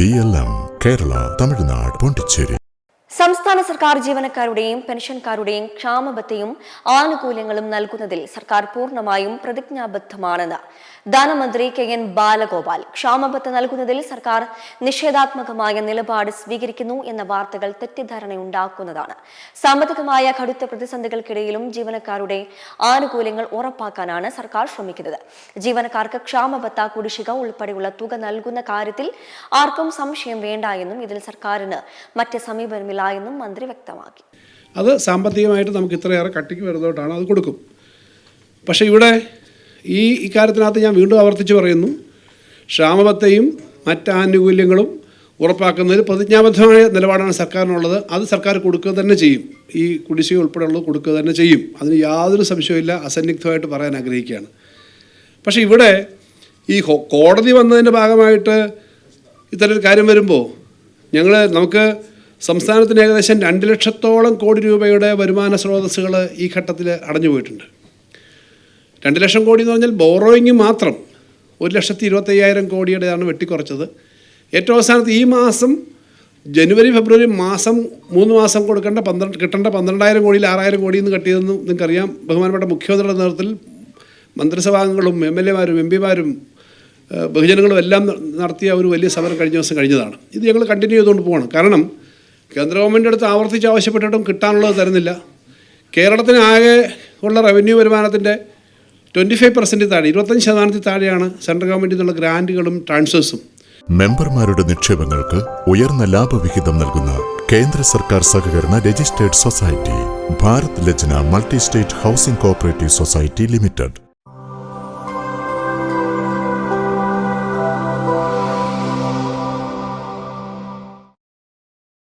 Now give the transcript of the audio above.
B L M Kerala Tamil Nadu Pondicherry സംസ്ഥാന സർക്കാർ ജീവനക്കാരുടെയും പെൻഷൻകാരുടെയും ക്ഷാമബത്തയും ആനുകൂല്യങ്ങളും നൽകുന്നതിൽ സർക്കാർ പൂർണമായും പ്രതിജ്ഞാബദ്ധമാണെന്ന് ധനമന്ത്രി കെ എൻ ബാലഗോപാൽ ക്ഷാമബത്ത് നൽകുന്നതിൽ സർക്കാർ നിഷേധാത്മകമായ നിലപാട് സ്വീകരിക്കുന്നു എന്ന വാർത്തകൾ തെറ്റിദ്ധാരണയുണ്ടാക്കുന്നതാണ്. സാമ്പത്തികമായ കടുത്ത പ്രതിസന്ധികൾക്കിടയിലും ജീവനക്കാരുടെ ആനുകൂല്യങ്ങൾ ഉറപ്പാക്കാനാണ് സർക്കാർ ശ്രമിക്കുന്നത്. ജീവനക്കാർക്ക് ക്ഷാമബത്ത കുടിശ്ശിക ഉൾപ്പെടെയുള്ള തുക നൽകുന്ന കാര്യത്തിൽ ആർക്കും സംശയം വേണ്ട എന്നും ഇതിൽ സർക്കാരിന് മറ്റ് സമീപനമില്ല എന്നും മന്ത്രി വ്യക്തമാക്കി. അത് സാമ്പത്തികമായിട്ട് നമുക്ക് ഇത്രയേറെ കട്ടിക്ക് വരുന്നതോട്ടാണ് അത് കൊടുക്കും. പക്ഷേ ഇവിടെ ഈ ഇക്കാര്യത്തിനകത്ത് ഞാൻ വീണ്ടും ആവർത്തിച്ച് പറയുന്നു ക്ഷാമബത്തെയും മറ്റ് ആനുകൂല്യങ്ങളും ഉറപ്പാക്കുന്നതിൽ പ്രതിജ്ഞാബദ്ധമായ നിലപാടാണ് സർക്കാരിനുള്ളത്. അത് സർക്കാർ കൊടുക്കുക തന്നെ ചെയ്യും. ഈ കുടിശ്ശിക ഉൾപ്പെടെയുള്ളത് കൊടുക്കുക തന്നെ ചെയ്യും. അതിന് യാതൊരു സംശയമില്ല അസന്നിഗ്ധമായിട്ട് പറയാൻ ആഗ്രഹിക്കുകയാണ്. പക്ഷേ ഇവിടെ ഈ കോടതി വന്നതിന്റെ ഭാഗമായിട്ട് ഇത്തരം കാര്യം വരുമ്പോൾ ഞങ്ങൾ നമുക്ക് സംസ്ഥാനത്തിന് ഏകദേശം രണ്ട് ലക്ഷത്തോളം കോടി രൂപയുടെ വരുമാന സ്രോതസ്സുകൾ ഈ ഘട്ടത്തിൽ അടഞ്ഞു പോയിട്ടുണ്ട് രണ്ട് ലക്ഷം കോടി എന്ന് പറഞ്ഞാൽ ബോറോയിങ് മാത്രം ഒരു ലക്ഷത്തി ഇരുപത്തയ്യായിരം കോടിയുടെയാണ് വെട്ടിക്കുറച്ചത്. ഏറ്റവും അവസാനത്ത് ഈ മാസം ജനുവരി ഫെബ്രുവരി മാസം മൂന്ന് മാസം കൊടുക്കേണ്ട പന്ത്രണ്ട് കിട്ടേണ്ട പന്ത്രണ്ടായിരം കോടിയിൽ ആറായിരം കോടിയിൽ നിന്ന് കട്ടിയതെന്ന് നിങ്ങൾക്കറിയാം. ബഹുമാനപ്പെട്ട മുഖ്യമന്ത്രിയുടെ നേതൃത്വത്തിൽ മന്ത്രിസഭാംഗങ്ങളും എം എൽ എമാരും എം പിമാരും ബഹുജനങ്ങളും എല്ലാം നടത്തിയ ഒരു വലിയ സമരം കഴിഞ്ഞ ദിവസം കഴിഞ്ഞതാണ്. ഇത് ഞങ്ങൾ കണ്ടിന്യൂ ചെയ്തുകൊണ്ട് പോകണം കാരണം കേന്ദ്ര ഗവൺമെന്റ് അടുത്ത് ആവർത്തിച്ച് ആവശ്യപ്പെട്ടിട്ടും കിട്ടാനുള്ളത് തരുന്നില്ല. കേരളത്തിന് ആകെ ഉള്ള റവന്യൂ വരുമാനത്തിന്റെ ട്വന്റി ഫൈവ് പെർസെന്റ് താഴെ ഇരുപത്തഞ്ച് ശതമാനത്തിൽ താഴെയാണ് സെൻട്രൽ ഗവൺമെന്റിൽ നിന്നുള്ള ഗ്രാന്റുകളും ട്രാൻസ്ഫേഴ്സും മെമ്പർമാരുടെ നിക്ഷേപങ്ങൾക്ക് ഉയർന്ന ലാഭവിഹിതം നൽകുന്ന കേന്ദ്ര സർക്കാർ സഹകരണ registered society Bharat Lajna multi state housing cooperative society limited.